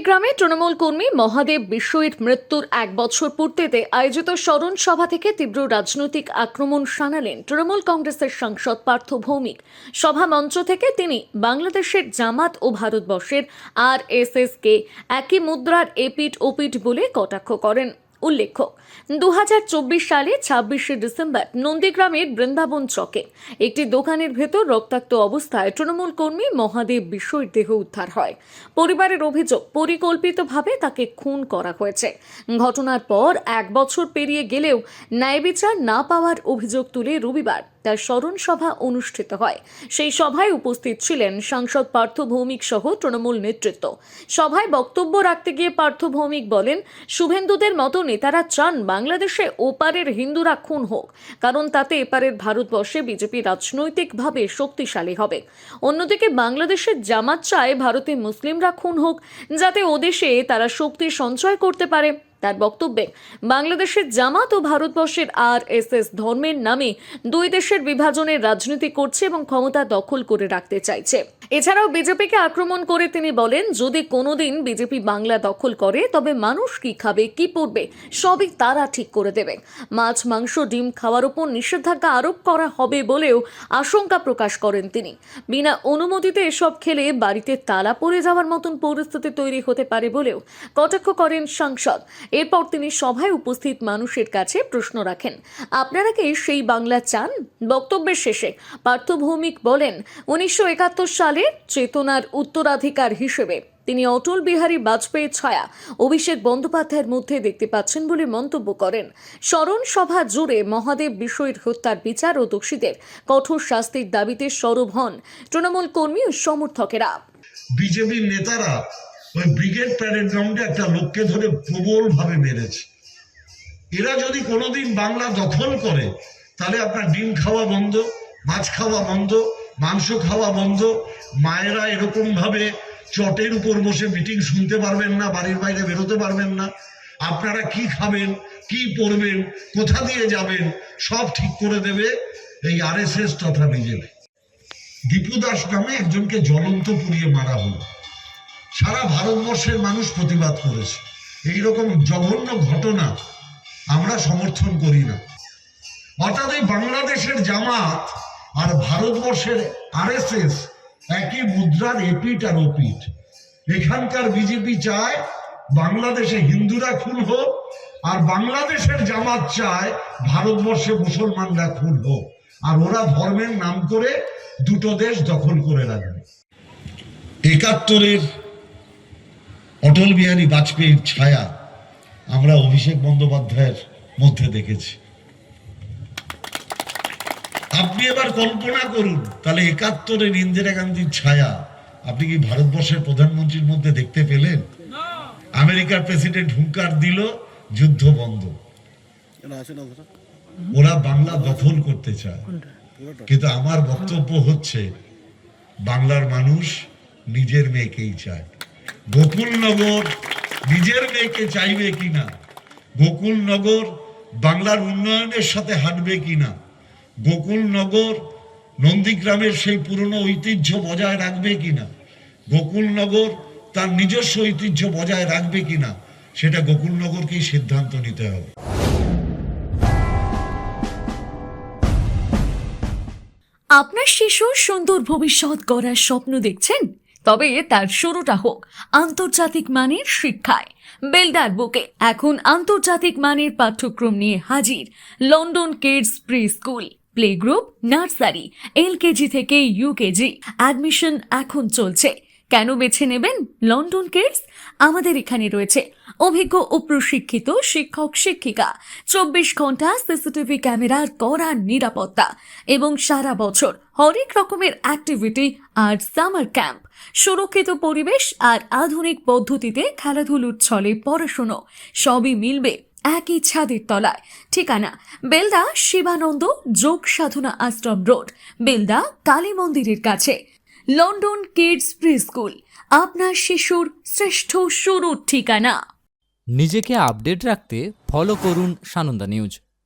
নন্দীগ্রামে তৃণমূল কর্মী মহাদেব বিশ্বইর মৃত্যুর এক বছর পূর্তিতে আয়োজিত স্মরণ সভা থেকে তীব্র রাজনৈতিক আক্রমণ শানালেন তৃণমূল কংগ্রেসের সাংসদ পার্থ ভৌমিক। সভা মঞ্চ থেকে তিনি বাংলাদেশের জামাত ও ভারতবর্ষের আর এস কে একই মুদ্রার এপিট ওপিট বলে কটাক্ষ করেন। উল্লেখ্য দু হাজার চব্বিশ সালে ছাব্বিশে ডিসেম্বর নন্দীগ্রামের বৃন্দাবন চকে। একটি দোকানের ভেতর রক্তাক্ত অবস্থায় তৃণমূল কর্মী মহাদেব বিশ্বর দেহ উদ্ধার হয়। পরিবারের অভিযোগ, পরিকল্পিতভাবে তাকে খুন করা হয়েছে। ঘটনার পর এক বছর পেরিয়ে গেলেও ন্যায় বিচার না পাওয়ার অভিযোগ তুলে রবিবার তার স্মরণ সভা অনুষ্ঠিত হয়। সেই সভায় উপস্থিত ছিলেন সাংসদ পার্থ ভৌমিক সহ তৃণমূল নেতৃত্ব। সভায় বক্তব্য রাখতে গিয়ে পার্থ ভৌমিক বলেন, শুভেন্দুদের মতো নেতারা চান বাংলাদেশে ওপারের হিন্দুরা খুন হোক, কারণ তাতে এপারের ভারতবর্ষে বিজেপি রাজনৈতিকভাবে শক্তিশালী হবে। অন্যদিকে বাংলাদেশের জামাত চায় ভারতে মুসলিমরা খুন হোক, যাতে ওদেশে তারা শক্তি সঞ্চয় করতে পারে। তার বক্তব্যে, বাংলাদেশের জামাত ও ভারতবর্ষের আর এস এস ধর্মের নামে দুই দেশের বিভাজনের রাজনীতি করছে এবং ক্ষমতা দখল করে রাখতে চাইছে। এছাড়াও বিজেপিকে আক্রমণ করে তিনি বলেন, যদি কোনোদিন বিজেপি বাংলা দখল করে, তবে মানুষ কি খাবে, কি পড়বে, সবই তারা ঠিক করে দেবে। মাছ, মাংস, ডিম খাওয়ার উপর নিষেধাজ্ঞা আরোপ করা হবে বলেও আশঙ্কা প্রকাশ করেন তিনি। বিনা অনুমতিতে এসব খেলে বাড়িতে তালা পড়ে যাওয়ার মতন পরিস্থিতি তৈরি হতে পারে বলেও কটাক্ষ করেন সাংসদ। এরপর তিনি সভায় উপস্থিত মানুষের কাছে প্রশ্ন রাখেন, আপনারা কি সেই বাংলা চান? বক্তব্যের শেষে পার্থ ভৌমিক বলেন, উনিশশো একাত্তর সালে চেতনার উত্তরাধিকার হিসেবে। তিনি অটল বিহারী বাজপেয়ীর ছায়া অভিষেক বন্দ্যোপাধ্যায়ের মধ্যে দেখতে পাচ্ছেন বলে মন্তব্য করেন। স্মরণ সভা জুড়ে মহাদেব বিষয়ের হত্যার বিচার ও দোষীদের কঠোর শাস্তির দাবিতে সরব হন তৃণমূল কর্মী ও সমর্থকেরা। বিজেপির নেতারা ওই ব্রিগেড প্যারেড গ্রাউন্ডে একটা লোককে ধরে প্রবল ভাবে মেরেছে। এরা যদি কোনোদিন বাংলা দখল করে, তাহলে আপনার ডিম খাওয়া বন্ধ, মাছ খাওয়া বন্ধ মাংস খাওয়া বন্ধ। মায়েরা এরকম ভাবে চটের উপর বসে মিটিং শুনতে পারবেন না, বাড়ির বাইরে বেরোতে পারবেন না। আপনারা কি খাবেন, কি পরবেন, কোথা দিয়ে যাবেন, সব ঠিক করে দেবে এই আরএসএস তথা বিজেপি দীপু দাস নামে একজনকে জ্বলন্ত পুড়িয়ে মারা হলো। সারা ভারতবর্ষের মানুষ প্রতিবাদ করেছে। এই রকম জঘন্য ঘটনা আমরা সমর্থন করি না। অর্থাৎ এই বাংলাদেশের জামাত আর ভারতবর্ষের আরএসএস একই মুদ্রার এপিট আর ওপিট এখানকার বিজেপি চায় বাংলাদেশে হিন্দুরা খুন হোক, আর বাংলাদেশের জামাত চায় ভারতবর্ষে মুসলমানরা খুন হোক। আর ওরা ধর্মের নাম করে দুটো দেশ দখল করে রাখবে। একাত্তরের অটল বিহারী বাজপেয়ীর ছায়া আমরা অভিষেক বন্দ্যোপাধ্যায়ের মধ্যে দেখেছি। আপনি এবার কল্পনা করুন তাহলে একাত্তরের ইন্দিরা গান্ধীর ছায়া আপনি কি ভারতবর্ষের প্রধানমন্ত্রীর মধ্যে দেখতে পেলেন? আমেরিকার প্রেসিডেন্ট হুঙ্কার দিল যুদ্ধ বন্ধ। ওরা বাংলা দখল করতে চায়। কিন্তু আমার বক্তব্য হচ্ছে বাংলার মানুষ নিজের মেয়েকেই চায়। গোকুলনগর নিজের মেয়েকে চাইবে কিনা? গোকুলনগর বাংলার উন্নয়নের সাথে হাঁটবে কিনা? গোকুলনগর নন্দীগ্রামের সেই পুরনো ঐতিহ্য বজায় রাখবে কিনা? গোকুলনগর তার নিজস্ব ঐতিহ্য বজায় রাখবে কিনা? সেটা গোকুলনগরকেই সিদ্ধান্ত নিতে হবে। আপনার শিশুর সুন্দর ভবিষ্যৎ গড়ার স্বপ্ন দেখছেন? তবে তার শুরুটা হোক আন্তর্জাতিক মানের শিক্ষায়। বেলদার বুকে এখন আন্তর্জাতিক মানের পাঠ্যক্রম নিয়ে হাজির London kids pre school. Play group nursery LKG থেকে ইউকেজি অ্যাডমিশন এখন চলছে। কেন বেছে নেবেন? লন্ডন কিডস আমাদের এখানে রয়েছে। অভিজ্ঞ ও প্রশিক্ষিত শিক্ষক, শিক্ষিকা। চব্বিশ ঘণ্টা সিসিটিভি ক্যামেরার কড়া নিরাপত্তা এবং সারা বছর হরেক রকমের অ্যাক্টিভিটি আর সামার ক্যাম্প সুরক্ষিত পরিবেশ আর আধুনিক পদ্ধতিতে খেলাধুলোর ছলে পড়াশুনো সবই মিলবে একই ছাদের তলায়। ঠিকানা, বেলদা শিবানন্দ যোগ সাধনা আশ্রম রোড, বেলদা কালী মন্দিরের কাছে। লন্ডন কিডস প্রি স্কুল, আপনার শিশুর শ্রেষ্ঠ শুরুর ঠিকানা। নিজেকে আপডেট রাখতে ফলো করুন সানন্দা নিউজ